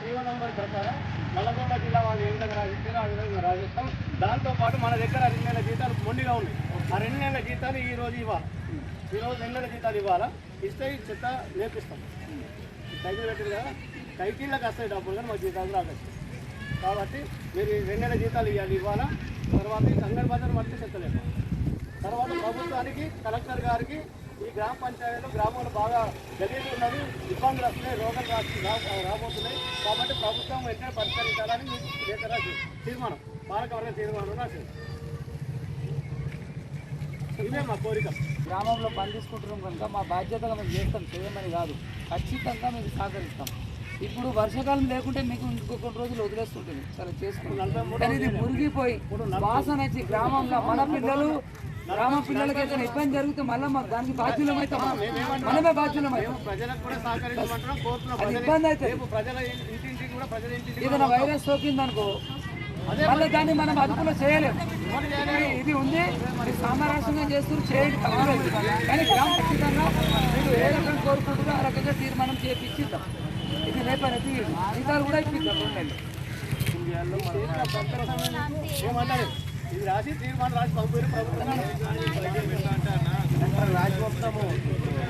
GO number ప్రకారం నల్లగొండ జిల్లా వాళ్ళు ఏ విధంగా రాజిస్తారో ఆ విధంగా రాజిస్తాం. దాంతోపాటు మన దగ్గర రెండు నెలల జీతాలు మొండిగా ఉన్నాయి. ఆ రెండు నెలల జీతాలు ఈ రోజు ఇవ్వాలి. ఈ రోజు రెండు నెలల జీతాలు ఇవ్వాలా. ఇస్తే చెత్త నేర్పిస్తాం. సైకిల్ పెట్టారు కదా? సైకిళ్ళకి వస్తాయి డబ్బులు కానీ మా జీతాలు రాలేదు కాబట్టి మీరు రెండు నెలల జీతాలు ఇవ్వాలి ఇవ్వాలా? తర్వాత ఈ సంగడి బజార్ చెత్త చెత్తలేదు తర్వాత ప్రభుత్వానికి కలెక్టర్ గారికి ఈ గ్రామ పంచాయతీలో గ్రామంలో బాగా గలీజు ఉన్నది ఇబ్బందులు వస్తున్నాయి రోగాలు రాసి రాబోతున్నాయి. కాబట్టి ప్రభుత్వం వెంటనే పరిష్కరించాలని మీకు లేఖ రాసి తీర్మానం పాలకవర్గ తీర్మానం రాసి. ఇదే మా కోరిక. గ్రామంలో పని తీసుకుంటున్నాం కనుక మా బాధ్యతగా మేము చేస్తాం చేయమని కాదు. ఖచ్చితంగా మీకు సహకరిస్తాం. ఇప్పుడు వర్షాకాలం లేకుంటే మీకు ఇంకొక రోజులు వదిలేస్తుంటుంది. సరే చేసుకుంటాం కానీ ఇది మురిగిపోయి వాసన వచ్చి గ్రామంలో మన పిల్లలు గ్రామ పిల్లలకి ఏదైనా ఇబ్బంది జరిగితే మళ్ళీ మాకు దానికి బాధ్యులం అవుతాం. మనమే బాధ్యులం అవుతాం. ఇబ్బంది ఇంటింటికి ఏదైనా వైరస్ సోకింది అనుకో మళ్ళీ దాన్ని మనం అదుపులో చేయలేము ఇది- ఉంది మీరు సామరాష్ట్రంగా చేస్తూ చేయండి తప్పలేదు కానీ గ్రామ ఖచ్చితంగా మీరు ఏ రకంగా కోరుకుంటారో ఆ రకంగా తీర్మానం చేపించిద్దాం ఇది లేపని జీతాలు కూడా ఇప్పిద్దాం. ఏమంటారు? ఇది రాసి తీర్మానం రాసి పంపారు ప్రభుత్వం రాసి పంపుతాము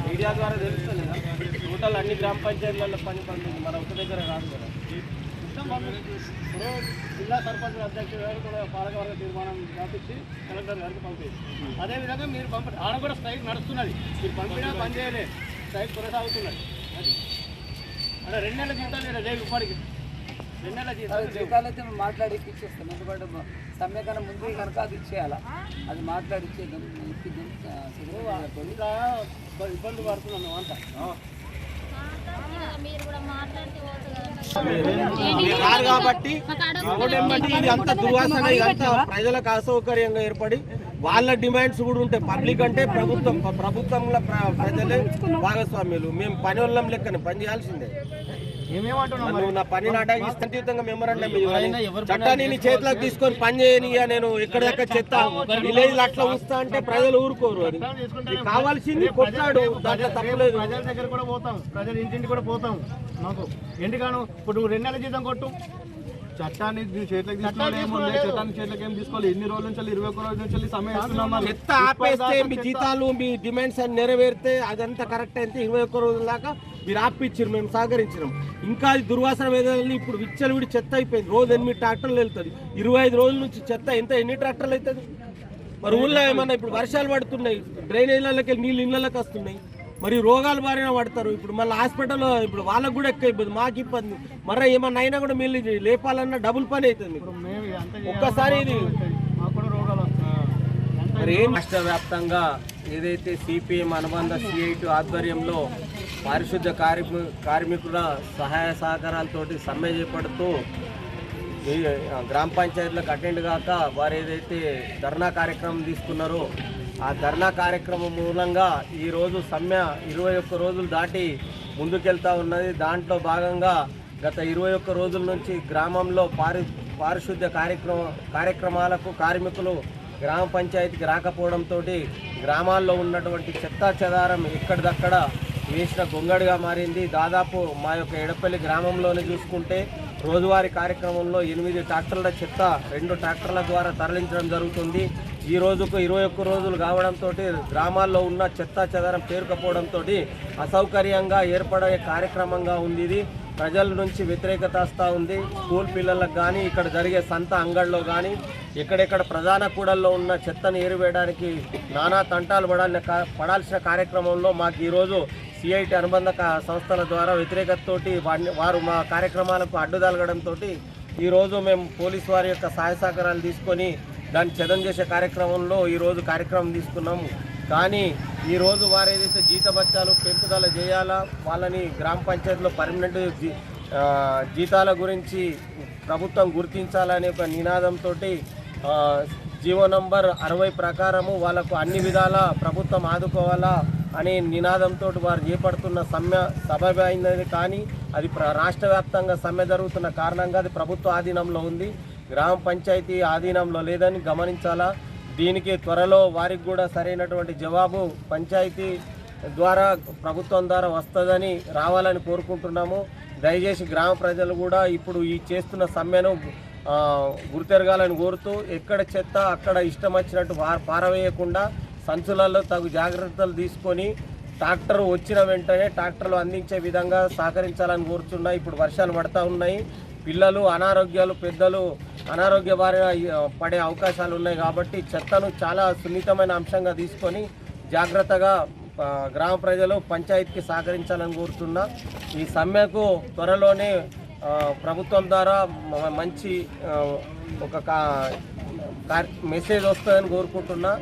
మీడియా ద్వారా తెలుస్తుంది కదా టోటల్ అన్ని గ్రామ పంచాయతీలలో పని పంపింది మన ఒక్క దగ్గర రాదు కదా. ఇప్పుడు జిల్లా సర్పంచ్ అధ్యక్షుడు గారు కూడా పాలకవర్గ తీర్మానం రాపించి కలెక్టర్ గారికి పంపించి అదేవిధంగా మీరు పంప ఆడ కూడా స్ట్రైక్ నడుస్తున్నది. మీరు పంపినా పనిచేయలేదు స్ట్రైక్ కొనసాగుతున్నది. అది. అంటే రెండు నెలల జీతాలు లేదు ఇప్పటికి. జీతాలు అయితే మాట్లాడి ఇచ్చేస్తాం ఎందుకంటే మా సమ్మె కన్నా ముందు కనుక అది ఇచ్చేయాలా? అది మాట్లాడి ఇచ్చేద్దాం. ఇబ్బంది పడుతున్నాం మేము అంతా మీరు కూడా మాట్లాడితే మీరు రారు కాబట్టి ఇది అంత దుర్వాసన ఇదంతా ప్రజలకు అసౌకర్యంగా ఏర్పడి వాళ్ళ డిమాండ్స్ కూడా ఉంటాయి పబ్లిక్ అంటే ప్రభుత్వం ప్ర- ప్రభుత్వంలో ప్ర- ప్రజలే భాగస్వామ్యులు. మేము పని వాళ్ళం లెక్కనే పని చేయాల్సిందే. నువ్వు నా పని మెమరాండం చట్టాన్ని నీ చేతిలోకి తీసుకొని పని చేయని నేను ఎక్కడెక్కడ చెత్త? విలేజ్ అట్లా ఉంచుతా అంటే ప్రజలు ఊరుకోరు అది. నీకు కావాల్సింది కొట్లాడు దాంట్లో తప్పలేదు ప్రజల దగ్గర కూడా పోతాం ప్రజల ఇంటింటి కూడా పోతాం. మాకు ఎందుకను? ఇప్పుడు నువ్వు రెండు నెలల జీతం కొట్టు. చట్టాన్ని చేతిలోకి తీసుకోవాలి ఏముంది? చట్టాన్ని చేతిలోకి ఏం తీసుకోవాలి? ఎన్ని రోజుల నుంచి ఇరవై ఒక్క రోజుల నుంచి సమయం. చెత్త ఆపేస్తే మీ జీతాలు మీ డిమాండ్స్ అన్ని నెరవేరితే అదంతా కరెక్ట్ అయితే ఇరవై ఒక్క రోజుల దాకా మీరు ఆపిచ్చారు మేము సహకరించినాం. ఇంకా అది దుర్వాసన వేదాలని ఇప్పుడు విచ్చలవిడి చెత్త అయిపోయింది. రోజు ఎనిమిది ట్రాక్టర్లు వెళ్తుంది. ఇరవై ఐదు రోజుల నుంచి చెత్త ఎంత ఎన్ని ట్రాక్టర్లు అవుతుంది మరి ఊళ్ళో ఏమన్నా ఇప్పుడు వర్షాలు పడుతున్నాయి డ్రైనేజీలకి నీళ్ళు ఇళ్ళకి వస్తున్నాయి. మరి రోగాలు బారిన పడతారు. ఇప్పుడు మళ్ళీ హాస్పిటల్లో ఇప్పుడు వాళ్ళకు కూడా ఎక్కువ ఇబ్బంది మాకు ఇబ్బంది. మరి ఏమన్నా అయినా కూడా ఇది. లేపాలన్నా డబుల్ పని అవుతుంది ఒక్కసారి ఇది మరి రాష్ట్ర వ్యాప్తంగా ఏదైతే సిపిఎం అనుబంధ సిఐటి ఆధ్వర్యంలో పారిశుద్ధ్య కార్మి కార్మికుల సహాయ సహకారాలతోటి సమ్మె చేపడుతూ ఈ గ్రామ పంచాయతీలకు అటెండ్ కాక వారు ఏదైతే ధర్నా కార్యక్రమం తీసుకున్నారో ఆ ధర్నా కార్యక్రమం మూలంగా ఈరోజు సమ్మె ఇరవై ఒక్క రోజులు దాటి ముందుకెళ్తా ఉన్నది. దాంట్లో భాగంగా గత ఇరవై ఒక్క రోజుల నుంచి గ్రామంలో పారి పారిశుద్ధ్య కార్యక్రమ కార్యక్రమాలకు కార్మికులు గ్రామ పంచాయతీకి రాకపోవడంతో గ్రామాల్లో ఉన్నటువంటి చెత్తా చెదారం ఎక్కడిదక్కడ వేసిన గొంగడిగా మారింది. దాదాపు మా యొక్క ఎడపల్లి గ్రామంలోనే చూసుకుంటే రోజువారీ కార్యక్రమంలో ఎనిమిది ట్రాక్టర్ల చెత్త రెండు ట్రాక్టర్ల ద్వారా తరలించడం జరుగుతుంది. ఈ రోజుకు ఇరవై ఒక్క రోజులు కావడంతో గ్రామాల్లో ఉన్న చెత్త చెదరం పేరుకపోవడంతో అసౌకర్యంగా ఏర్పడే కార్యక్రమంగా ఉంది ఇది. ప్రజల నుంచి వ్యతిరేకత వస్తూ ఉంది. స్కూల్ పిల్లలకు కానీ ఇక్కడ జరిగే సంత అంగడిలో కానీ ఎక్కడెక్కడ ప్రధాన కూడల్లో ఉన్న చెత్తను ఏరివేయడానికి నానా తంటాలు పడాలని పడాల్సిన కార్యక్రమంలో మాకు ఈరోజు సిఐటి అనుబంధ సంస్థల ద్వారా వ్యతిరేకతతోటి వారు మా కార్యక్రమాలకు అడ్డుదలగడంతో ఈరోజు మేము పోలీసు వారి యొక్క సహాయ సహకారాలు తీసుకొని దాన్ని చదం చేసే కార్యక్రమంలో ఈరోజు కార్యక్రమం తీసుకున్నాము. కానీ ఈరోజు వారు ఏదైతే జీతభత్యాలు పెంపుదల చేయాలా వాళ్ళని గ్రామ పంచాయతీలో పర్మనెంట్ జీ జీతాల గురించి ప్రభుత్వం గుర్తించాలనే ఒక నినాదంతో జీవో నంబర్ అరవై ప్రకారము వాళ్ళకు అన్ని విధాల ప్రభుత్వం ఆదుకోవాలా అనే నినాదంతో వారు చేపడుతున్న సమ్మె సభమైనది కానీ అది ప్ర- రాష్ట్ర వ్యాప్తంగా సమ్మె జరుగుతున్న కారణంగా అది ప్రభుత్వ ఆధీనంలో ఉంది. గ్రామ పంచాయతీ ఆధీనంలో లేదని గమనించాలా? దీనికి త్వరలో వారికి కూడా సరైనటువంటి జవాబు పంచాయతీ ద్వారా ప్రభుత్వం ద్వారా వస్తుందని రావాలని కోరుకుంటున్నాము. దయచేసి గ్రామ ప్రజలు కూడా ఇప్పుడు ఈ చేస్తున్న సమ్మెను గుర్తెరగాలని కోరుతూ ఎక్కడ చెత్త అక్కడ ఇష్టం వచ్చినట్టు పార- పారవేయకుండా సంచులలో తగు జాగ్రత్తలు తీసుకొని ట్రాక్టర్ వచ్చిన వెంటనే ట్రాక్టర్లు అందించే విధంగా సహకరించాలని కోరుతున్నాయి ఇప్పుడు వర్షాలు పడతా ఉన్నాయి. పిల్లలు అనారోగ్యాలు పెద్దలు అనారోగ్య బారిన పడే అవకాశాలు ఉన్నాయి కాబట్టి చెత్తను చాలా సున్నితమైన అంశంగా తీసుకొని జాగ్రత్తగా గ్రామ ప్రజలు పంచాయతీకి సహకరించాలని కోరుతున్నా ఈ సమ్మెకు త్వరలోనే ప్రభుత్వం ద్వారా మంచి ఒక కా- మెసేజ్ వస్తుందని కోరుకుంటున్నా.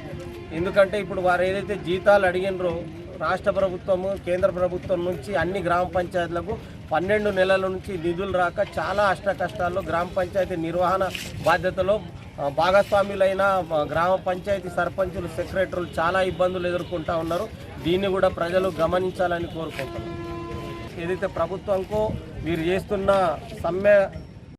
ఎందుకంటే ఇప్పుడు వారు ఏదైతే జీతాలు అడిగినరో రాష్ట్ర ప్రభుత్వము కేంద్ర ప్రభుత్వం నుంచి అన్ని గ్రామ పంచాయతీలకు పన్నెండు నెలల నుంచి నిధులు రాక చాలా అష్ట కష్టాల్లో గ్రామ పంచాయతీ నిర్వహణ బాధ్యతలో భాగస్వాములైన గ్రామ పంచాయతీ సర్పంచులు సెక్రటరీలు చాలా ఇబ్బందులు ఎదుర్కొంటూ ఉన్నారు. దీన్ని కూడా ప్రజలు గమనించాలని కోరుకుంటున్నారు. ఏదైతే ప్రభుత్వంకో వీరు చేస్తున్న సమ్మె